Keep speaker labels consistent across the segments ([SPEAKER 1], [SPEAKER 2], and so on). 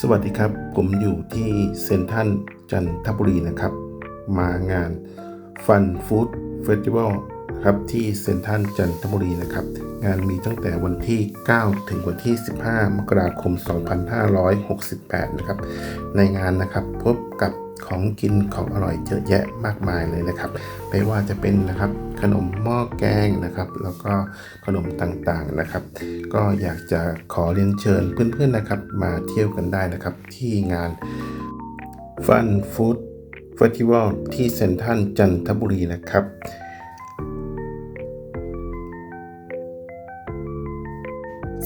[SPEAKER 1] สวัสดีครับ ผมอยู่ที่เซนทันจันทบุรีนะครับ มางานฟันฟู้ดเฟสติวัลครับที่เซนทันจันทบุรีนะครับ งานมีตั้งแต่วันที่ 9 ถึงวันที่ 15 มกราคม 2568 นะครับ ในงานนะครับพบกับ ของกินของอร่อยเยอะแยะมากมายเลยนะครับ ไม่ว่าจะเป็นนะครับขนมหม้อแกงนะครับ แล้วก็ขนมต่างๆนะครับ ก็อยากจะขอเรียนเชิญเพื่อนๆนะครับ มาเที่ยวกันได้นะครับ ที่งาน Fun Food Festival ที่เซนทัลจันทบุรีนะครับ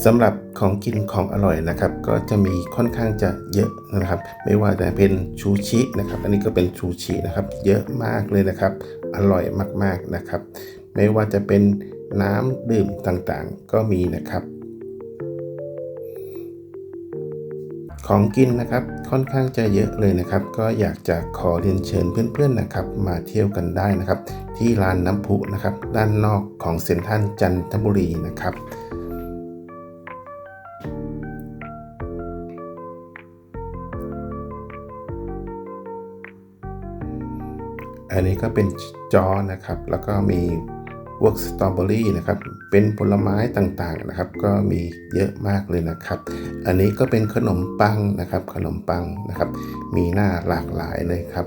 [SPEAKER 1] สำหรับของกินของอร่อยนะครับ ก็จะมีค่อนข้างจะเยอะนะครับ ไม่ว่าจะเป็นชูชินะครับ อันนี้ก็เป็นชูชินะครับ เยอะมากเลยนะครับ อร่อยมากๆนะครับ ไม่ว่าจะเป็นน้ำดื่มต่างๆ ก็มีนะครับ ของกินนะครับค่อนข้างจะเยอะเลยนะครับ ก็อยากจะขอเรียนเชิญเพื่อนๆนะครับ มาเที่ยวกันได้นะครับ ที่ลานน้ำพุนะครับ ด้านนอกของเซ็นทรัลจันทบุรีนะครับ อันนี้ก็เป็นจอนะครับ แล้วก็มีพวกสตรอเบอรี่นะครับ เป็นผลไม้ต่างๆนะครับ ก็มีเยอะมากเลยนะครับ อันนี้ก็เป็นขนมปังนะครับ ขนมปังนะครับ มีหน้าหลากหลายเลยครับ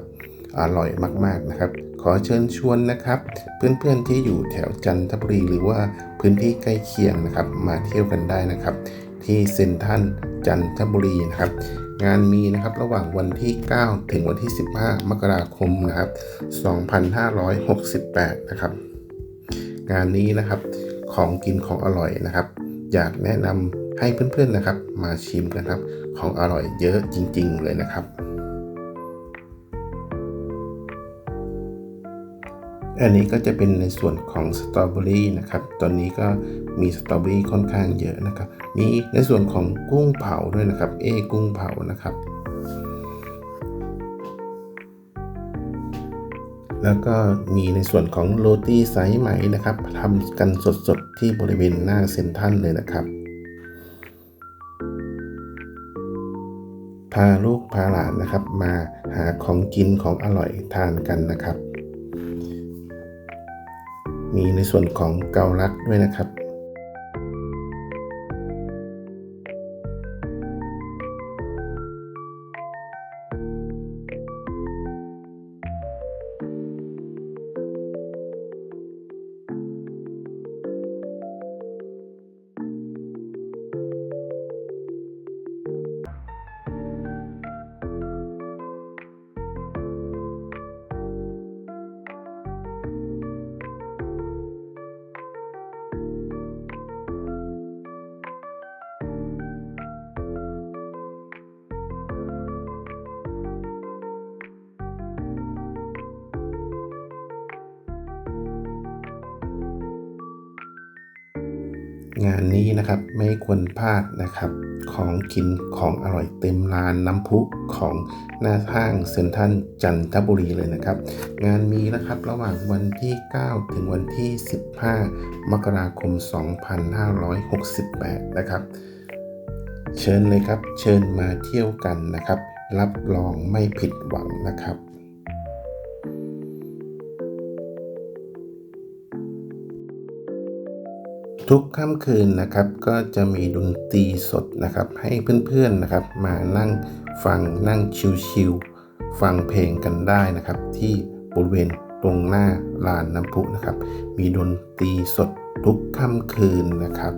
[SPEAKER 1] อร่อยมากๆนะครับ ขอเชิญชวนนะครับ เพื่อนๆที่อยู่แถวจันทบุรีหรือว่าพื้นที่ใกล้เคียงนะครับ มาเที่ยวกันได้นะครับ ที่เซ็นทรัลจันทบุรีนะครับ งานมีนะครับระหว่างวันที่ 9 ถึงวันที่ 15 มกราคมนะครับ 2568 นะครับ งานนี้นะครับของกินของอร่อยนะครับ อยากแนะนำให้เพื่อนๆนะครับ มาชิมกันครับ ของอร่อยเยอะจริง ๆ เลยนะครับ อันนี้ก็จะเป็นในส่วนของสตรอเบอรี่นะครับ ตอนนี้ก็มีสตรอเบอรี่ค่อนข้างเยอะนะครับ มีในส่วนของกุ้งเผาด้วยนะครับ เอ้กุ้งเผานะครับ แล้วก็มีในส่วนของโรตีสายไหมนะครับทำกันสดๆที่บริเวณหน้าเซ็นทรัลเลยนะครับ พาลูกพาหลานนะครับมาหาของกินของอร่อยทานกันนะครับ มีในส่วนของเกาลัดด้วยนะครับ งานนี้นะครับไม่ควรพลาดนะครับ ของกินของอร่อยเต็มลานน้ำพุของหน้าห้างเซ็นทรัลจันทบุรีเลยนะครับ งานมีนะครับระหว่างวันที่ 9 ถึงวันที่ 15 มกราคม 2568 นะครับ เชิญเลยครับ เชิญมาเที่ยวกันนะครับ รับรองไม่ผิดหวังนะครับ ทุกค่ำคืนนะครับก็จะมีดนตรีสดนะครับ ให้เพื่อนๆนะครับ มานั่งฟังนั่งชิลๆฟังเพลงกันได้นะครับ ที่บริเวณตรงหน้าลานน้ำพุนะครับ มีดนตรีสดทุกค่ำคืนนะครับ